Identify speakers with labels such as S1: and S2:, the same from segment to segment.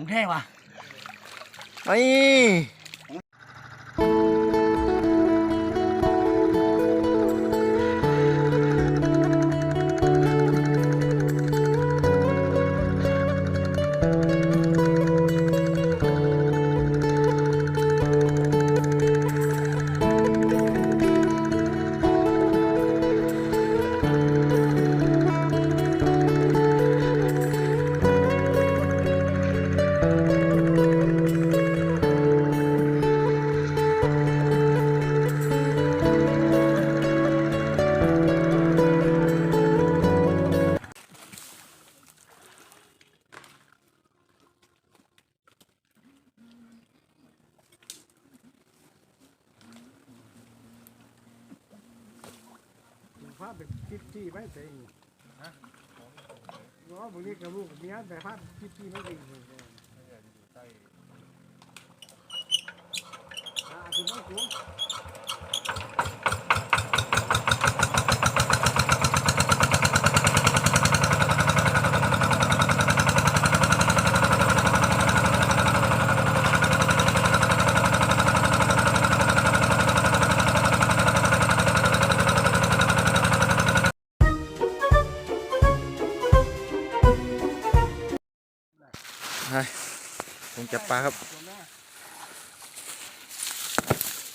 S1: ของแท้ว่ะ
S2: ไคลิปที่ไม่เต็งนะว่าบุรีกับลูกเมียแต่ภาพพี่พี่ไม่เต็งเลยอ่าคุณต้องสูงผม จับปลาครับ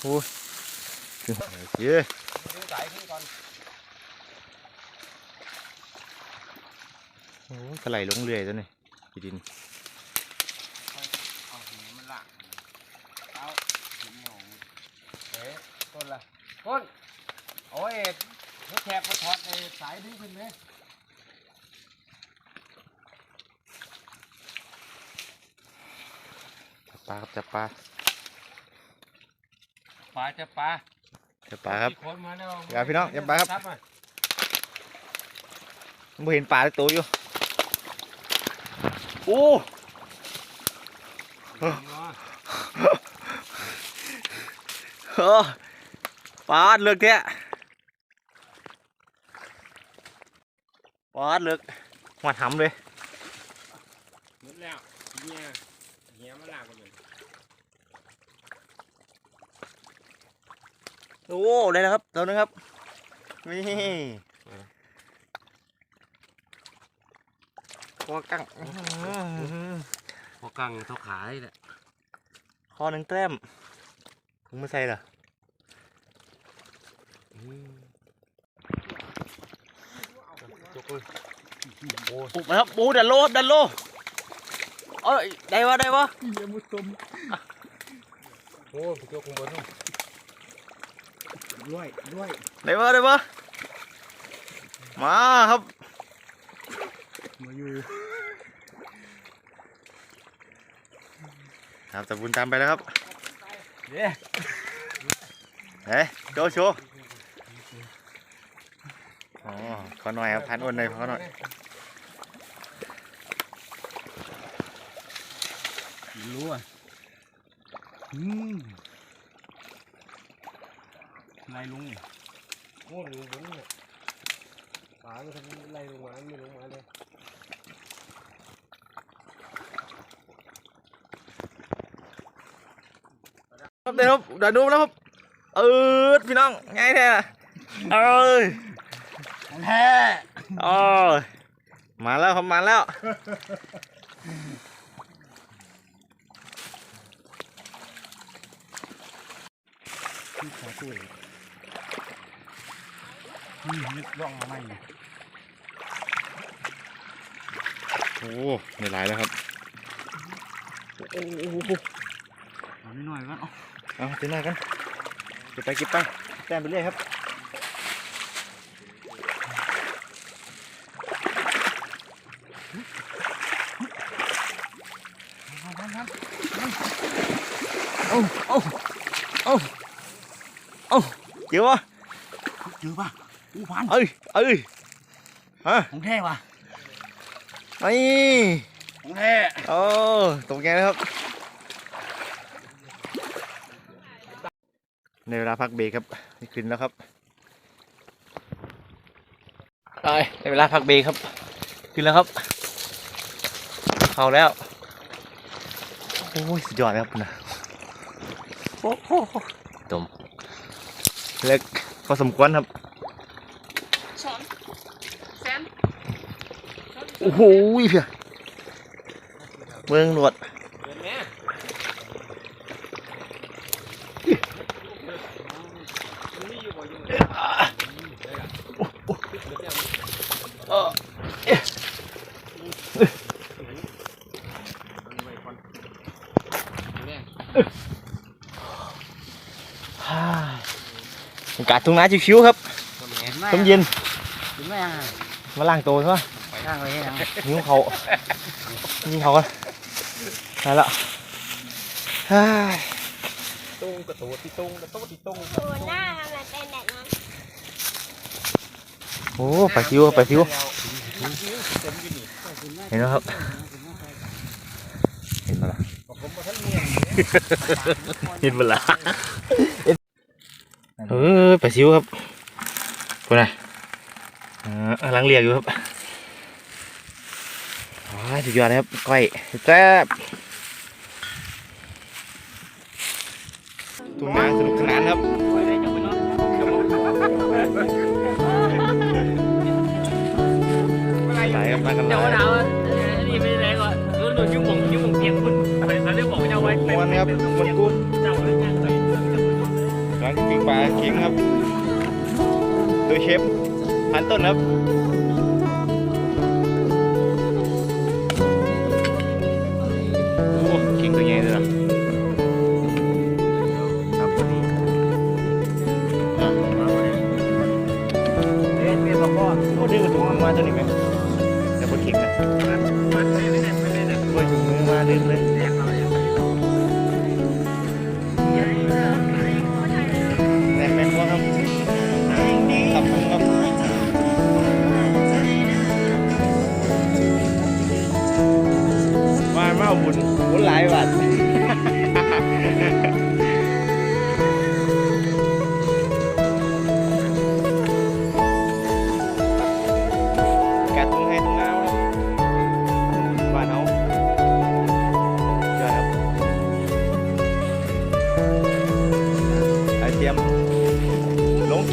S2: โอ้ยโอเค
S1: ดูสาย
S2: โอ้ยถลายลงเรื่อยตัวนี้พี่ดิน
S1: ต้นละต้นโอ้ยรถแทบมาถอดไอ้สายดึงขึ้นไหม
S2: จับ ปลาครับจับปลา
S1: ปลาจะปลา
S2: จับปลาครับ
S1: ที่คนมาแล้ว
S2: อย่าพี่น้องอย่าปลาครับ
S1: มา
S2: ไม่เห็นปลาตัวอยู่ โอ้เออปลาดเลือกแท้ปลาดเลือกหัดหำเลย
S1: หมดแล้วเฮียเฮียมาลากกันเลย
S2: โอ้ได้แล้วครับตัวนึงครับนี่ตัวกังอื้อหือ
S1: พอกังเท่าขาเลยแหละ
S2: คอหนึ่งแต้มถุงไม่ใส่เหรอปุกมาครับปูดันโลครับดันโลเอ้ยได้วะได้วะ
S1: เฮียมุดตมโอ้ยพี่โจ้คงบน ด้วยด้วย
S2: ได้วะได้วะมาครับ
S1: มาอยู่
S2: ครับตะบุญตามไปแล้วครับ
S1: เด้
S2: เฮ้ยโชว์โชว์อ๋อขอหน่อยครับพันอ้วนหน่อยขอหน่อย
S1: รู้อะอืม นายลุงโอ้ลุงลุงเนี่ยป๋าไม่ทำไรลงมาไม่ลงมาเลย
S2: ครับเดี๋ยวครับเดี๋ยวดูแล้วครับเออพี่น้องไงแท้น่ะเอ้ย
S1: ของแท้
S2: โอ้ยมาแล้วครับมาแล้ว
S1: ที่ขอตัว นี่นึกร่องมาใหม่เนี่ย
S2: โอ้ไม่หลายแล้วครับโอ้โห
S1: เอานิดหน่อยก็เอา
S2: เอาเดี๋ยวหน่อยกันเก็บไปเก็บไปแต้มไปเรื่อยครับ
S1: เอาเอาเอา
S2: โอ้โอ้โอ้โอ้เจ๋วะ
S1: เจอป่ะ อู้พัน
S2: เอ้ยเอ้ยฮะ
S1: ของแท้ว่ะ
S2: ไม่
S1: ของแท้
S2: โอ้ตกใจแล้วครับในเวลาพักเบรกครับนี่ขึ้นแล้วครับไปในเวลาพักเบรกครับ ขึ้นแล้วครับ เข้าแล้ว โอ้ยสุดยอดครับนะโอ้โหตุ่มเล็กพอสมควรครับ
S3: สอนแซม
S2: โอ้โหเพียเมืองหนวด
S4: เห็นไหมมันมีอยู่บ่อยู่เนี่ยเนี่ย
S2: ฮ่ากาศทุ่งนาชิวๆครับ
S4: เห็นไหม
S2: ต้มเย็น
S4: เห็นไหมา
S2: ล้างตัวใช่ปะ
S4: ข้างไว้ยัง
S2: นิ้วเขานิ้วเขากันได้แล้วฮ่า
S4: ตุ้งกระตูดที่ตุ้งกระตูดที่ตุ้ง
S3: ตัวหน้าทำไมเป็นแบบนั้น
S2: โอ้ไปซิวไปซิวเห็นไหมครับเห็นปะล่ะ
S4: ผมมาทั้งเมีย
S2: เห็นปะล่ะเออไปซิวครับพูดนะเออกำลังเรียกอยู่ครับว้า สุดยอดเลยครับก้อยแซ่บทุ่งนาสนุกสนานครับหลายครับมากันห
S5: เจ้า
S2: ลาย
S5: หนาวอะนี่ไม่ได้ก่อนรู้ดูยุ่งหงยุ่งหงเปียกคุณไปเราเรียกบอกว่าจะไว้
S2: ม้วนครับม้วนกุ้ง
S5: เจ้าไว้งานใส่
S2: ร้านปิ้งปลาเข็งครับ โดยเชฟพันต้นครับ เอ๊ะ
S4: เมียบอกว่า
S2: โอ้ดึงกระถุงมาตัวนี้ไหมแต่พอเข็งนะ
S4: มันไม่ได้ไม่ได้
S2: โอ้ยถุงมือมาดึงเลย
S4: แยกเราอย่าง
S2: แน่นแม่นว่าครับขับผมครับมามาเอาบุญบุญหลายบา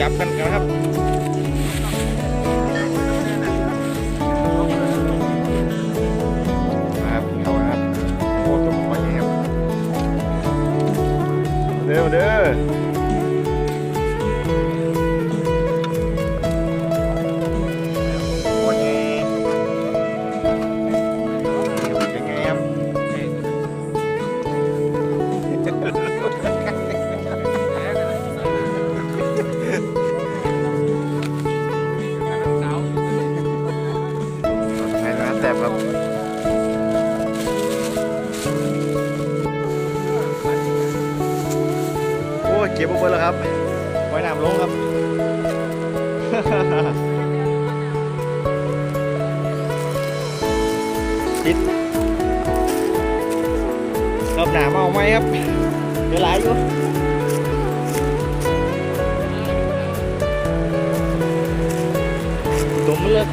S2: จับกันนะครับ แซ่บครับโอ้ยเก็บมาเบิดแล้วครับไว้น้ำลงครับติดรอบหนามาเอาไหมครับเดี๋ยวหลายอยู่ตัวมันเลิก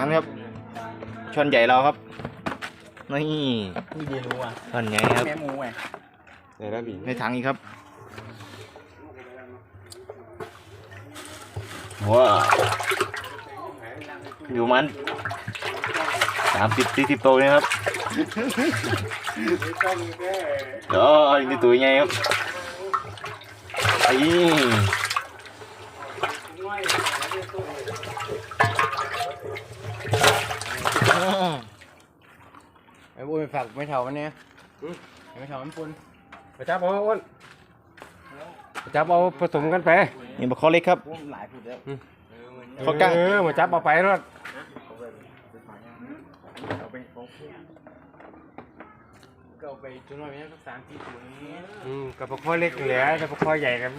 S2: านครับช่อนใหญ่เราครับ นี่
S4: มีเยรู้อะ
S2: ช่อนใหญ่ครับ
S4: แม่หมูไง
S2: ใส่แล้วบีในถังอีกครับว้าวอยู่มันสามสิบสี่สิบตัวเลยครับเดี๋ยวอีกนิดตัวใหญ่ครับไอ้
S4: ไอ้บุ้ยฝากไม่เท่ามันเนี่ยไม่เท่ามันปุ่น
S6: ไปจับเอาอ้นไปจับเอาผสมกันไป
S2: นี่บักคอเล็กครับ
S4: หลายพูดแล้ว
S2: เขากล้า
S6: เออมาจับเอาไปรถ
S4: เอาไปของก็เอาไปจุดน้อยเนี่ยสักสามสี่ตัวนี้
S6: อืมกับพวกข้อเล็กนี่แหละแต่พวกข้อใหญ่กัน